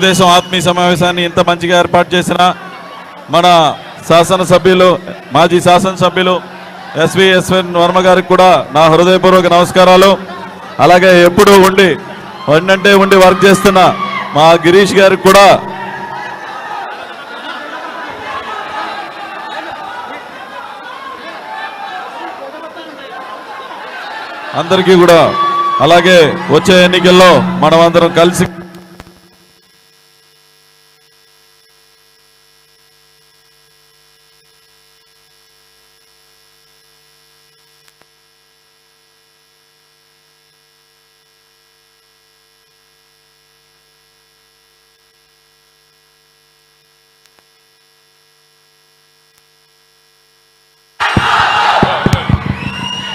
దేశం ఆత్మీయ సమావేశాన్ని ఇంత మంచిగా ఏర్పాటు చేసిన మన శాసనసభ్యులు మాజీ శాసనసభ్యులు ఎస్వి ఎస్వన్ వర్మ గారికి కూడా నా హృదయపూర్వక నమస్కారాలు. అలాగే ఎప్పుడూ ఉండి వండంటే ఉండి వర్క్ చేస్తున్న మా గిరీష్ గారికి కూడా అందరికీ కూడా అలాగే వచ్చే ఎన్నికల్లో మనమందరం కలిసి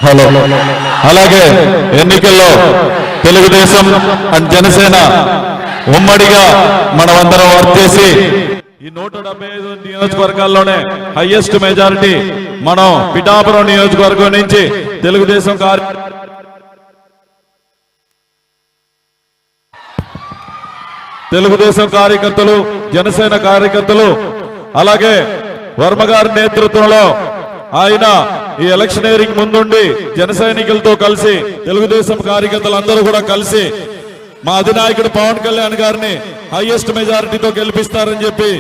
హలో అలాగే ఎన్నికల్లో తెలుగుదేశం అండ్ జనసేన ఉమ్మడిగా మనమందరం వర్క్ చేసి ఈ నూట డెబ్బై ఐదు నియోజకవర్గాల్లోనే హైయెస్ట్ మెజారిటీ మనం పిఠాపురం నియోజకవర్గం నుంచి తెలుగుదేశం కార్య తెలుగుదేశం కార్యకర్తలు జనసేన కార్యకర్తలు అలాగే వర్మ గారి నేతృత్వంలో ఆయన ఈ ఎలక్షనీరింగ్ ముందుండి జన సైనికులతో కలిసి తెలుగుదేశం కార్యకర్తలు అందరూ కూడా కలిసి మా అధినాయకుడు పవన్ కళ్యాణ్ గారిని హైయెస్ట్ మెజారిటీతో గెలిపిస్తారని చెప్పి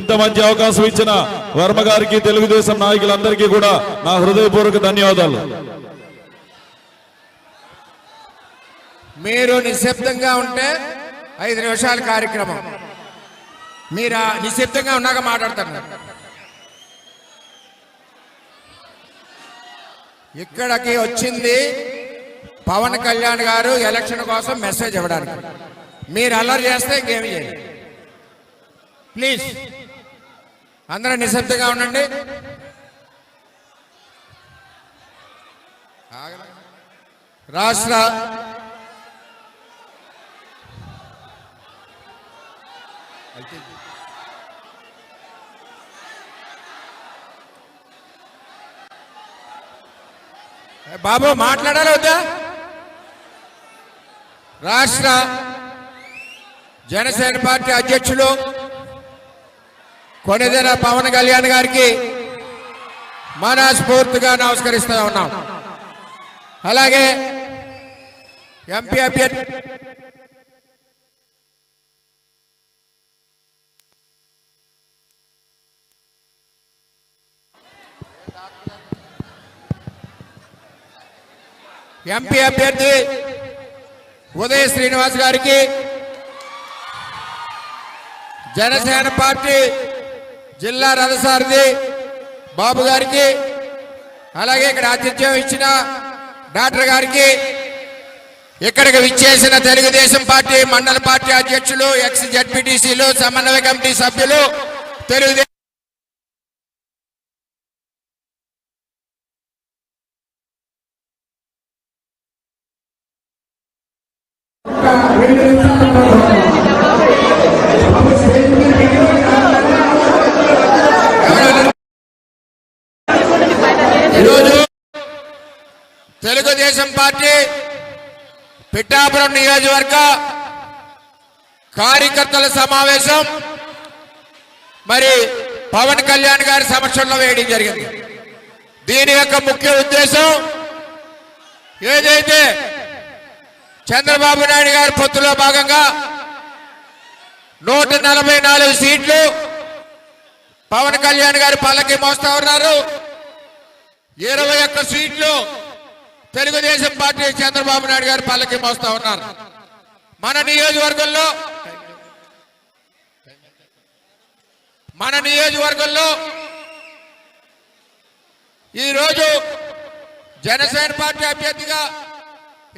ఇంత మంచి అవకాశం ఇచ్చిన వర్మ గారికి తెలుగుదేశం నాయకులందరికీ కూడా నా హృదయపూర్వక ధన్యవాదాలు. మీరు నిశ్శబ్దంగా ఉంటే ఐదు నిమిషాల కార్యక్రమం. మీరు నిశ్శబ్దంగా ఉన్నాక మాట్లాడతారు. ఇక్కడికి వచ్చింది పవన్ కళ్యాణ్ గారు ఎలక్షన్ కోసం మెసేజ్ ఇవ్వడానికి. మీరు అల్లరి చేస్తే ఇంకేమి చేయాలి? ప్లీజ్. అందరూ నిశ్శబ్దంగా ఉండండి. రాష్ట్ర ఏ బాబు మాట్లాడాలి వద్దా? రాష్ట్ర జనసేన పార్టీ అధ్యక్షులు కొనిదెల పవన్ కళ్యాణ్ గారికి మనస్ఫూర్తిగా నమస్కరిస్తూ ఉన్నాం. అలాగే ఎంపీ అభ్యర్థి ఎంపీ అభ్యర్థి ఉదయ శ్రీనివాస్ గారికి జనసేన పార్టీ జిల్లా రథసారథి బాబు గారికి అలాగే ఇక్కడ ఆతిథ్యం ఇచ్చిన డాక్టర్ గారికి ఇక్కడికి విచ్చేసిన తెలుగుదేశం పార్టీ మండల పార్టీ అధ్యక్షులు ఎక్స్ జడ్పీటీసీలు సమన్వయ కమిటీ సభ్యులు తెలుగుదేశం తెలుగుదేశం పార్టీ పిఠాపురం నియోజకవర్గ కార్యకర్తల సమావేశం మరి పవన్ కళ్యాణ్ గారి సమక్షంలో వేయడం జరిగింది. దీని యొక్క ముఖ్య ఉద్దేశం ఏదైతే చంద్రబాబు నాయుడు గారి పొత్తులో భాగంగా నూట నలభై నాలుగు సీట్లు పవన్ కళ్యాణ్ గారి పల్లకి మోస్తా ఉన్నారు. ఇరవై ఒక్క సీట్లు తెలుగుదేశం పార్టీ చంద్రబాబు నాయుడు గారి పల్లకి మోస్తా ఉన్నారు. మన నియోజకవర్గంలో మన నియోజకవర్గంలో ఈరోజు జనసేన పార్టీ అభ్యర్థిగా